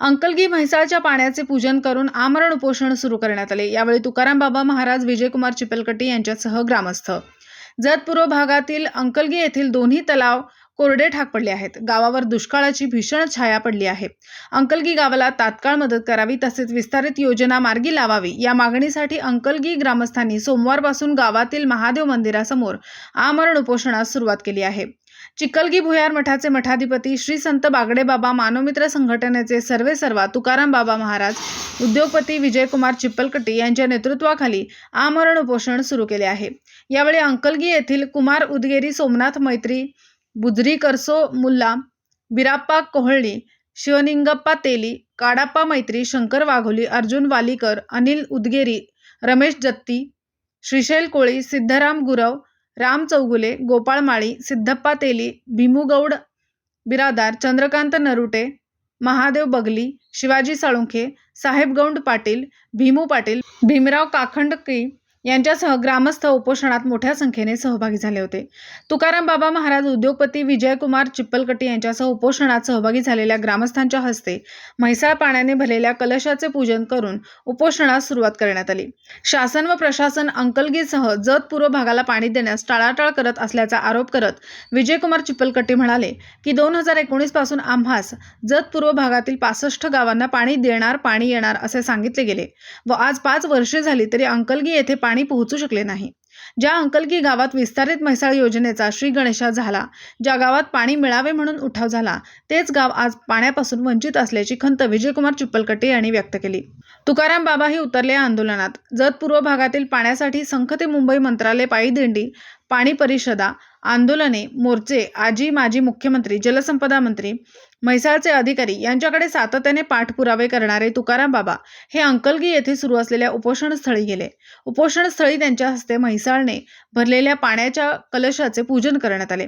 अंकलगी म्हैसाळच्या पाण्याचे पूजन करून आमरण उपोषण सुरू करण्यात आले. यावेळी तुकाराम बाबा महाराज विजयकुमार चिपलकटी यांच्यासह ग्रामस्थ. जतपूर्व भागातील अंकलगी येथील दोन्ही तलाव कोरडे ठाक पडले आहेत. गावावर दुष्काळाची भीषण छाया पडली आहे. अंकलगी गावाला तात्काळ मदत करावी तसेच विस्तारित योजना मार्गी लावावी या मागणीसाठी अंकलगी ग्रामस्थांनी सोमवारपासून गावातील महादेव मंदिरासमोर आमरण उपोषणास सुरुवात केली आहे. चिकलगी भुयार मठाचे मठाधिपती श्री संत बागडे बाबा मानवमित्र संघटनेचे सर्वे सर्वा तुकाराम बाबा महाराज उद्योगपती विजयकुमार चिप्पलकट्टी यांच्या नेतृत्वाखाली आमरण उपोषण सुरू केले आहे. यावेळी अंकलगी येथील कुमार उदगेरी सोमनाथ मैत्री बुजरी करसो मुल्ला बिराप्पा कोहळणी शिवनिंगप्पा तेली काडाप्पा मैत्री शंकर वाघोली अर्जुन वालीकर अनिल उदगेरी रमेश जत्ती श्रीशैल कोळी सिद्धराम गुरव राम चौगुले गोपाळ माळी सिद्धप्पा तेली भीमुगौड बिरादार चंद्रकांत नरुटे महादेव बगली शिवाजी साळुंखे साहेब गौंड पाटील भीमू पाटील भीमराव काखंडकी यांच्यासह ग्रामस्थ उपोषणात मोठ्या संख्येने सहभागी झाले होते. तुकाराम बाबा महाराज उद्योगपती विजयकुमार चिप्पलकटी यांच्यासह उपोषणात सहभागी झालेल्या ग्रामस्थांच्या हस्ते म्हैसाळ पाण्याने भरलेल्या कलशाचे पूजन करून उपोषणास सुरुवात करण्यात आली. शासन व प्रशासन अंकलगीसह जत पूर्व भागाला पाणी देण्यास टाळाटाळ करत असल्याचा आरोप करत विजयकुमार चिप्पलकट्टी म्हणाले की दोन हजार एकोणीसपासून आम्हास जत पूर्व भागातील पासष्ट गावांना पाणी देणार पाणी येणार असे सांगितले गेले व आज पाच वर्षे झाली तरी अंकलगी येथे पाणी पोहोचू शकले नाही. ज्या अंकलकी गावात विस्तारित म्हैसाळ योजनेचा श्री गणेशा झाला ज्या गावात पाणी मिळावे म्हणून उठाव झाला तेच गाव आज पाण्यापासून वंचित असल्याची खंत विजयकुमार चिप्पलकट्टी यांनी व्यक्त केली. तुकाराम बाबाही उतरले आंदोलनात. जत पूर्व भागातील पाण्यासाठी संख ते मुंबई मंत्रालय पायी दिंडी पाणी परिषदा आंदोलने मोर्चे आजी माजी मुख्यमंत्री जलसंपदा मंत्री म्हैसाळचे अधिकारी यांच्याकडे सातत्याने पाठपुरावे करणारे तुकाराम बाबा हे अंकलगी येथे सुरू असलेल्या उपोषणस्थळी गेले. उपोषणस्थळी त्यांच्या हस्ते म्हैसाळने भरलेल्या पाण्याच्या कलशाचे पूजन करण्यात आले.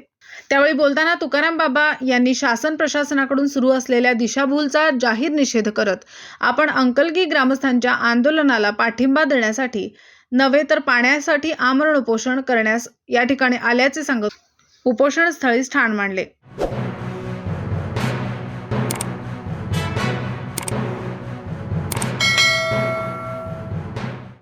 त्यावेळी बोलताना तुकाराम बाबा यांनी शासन प्रशासनाकडून सुरू असलेल्या दिशाभूलचा जाहीर निषेध करत आपण अंकलगी ग्रामस्थांच्या आंदोलनाला पाठिंबा देण्यासाठी नव्हे तर पाण्यासाठी आमरण उपोषण करण्यास या ठिकाणी आल्याचे सांगत उपोषणस्थळी ठाण मांडले.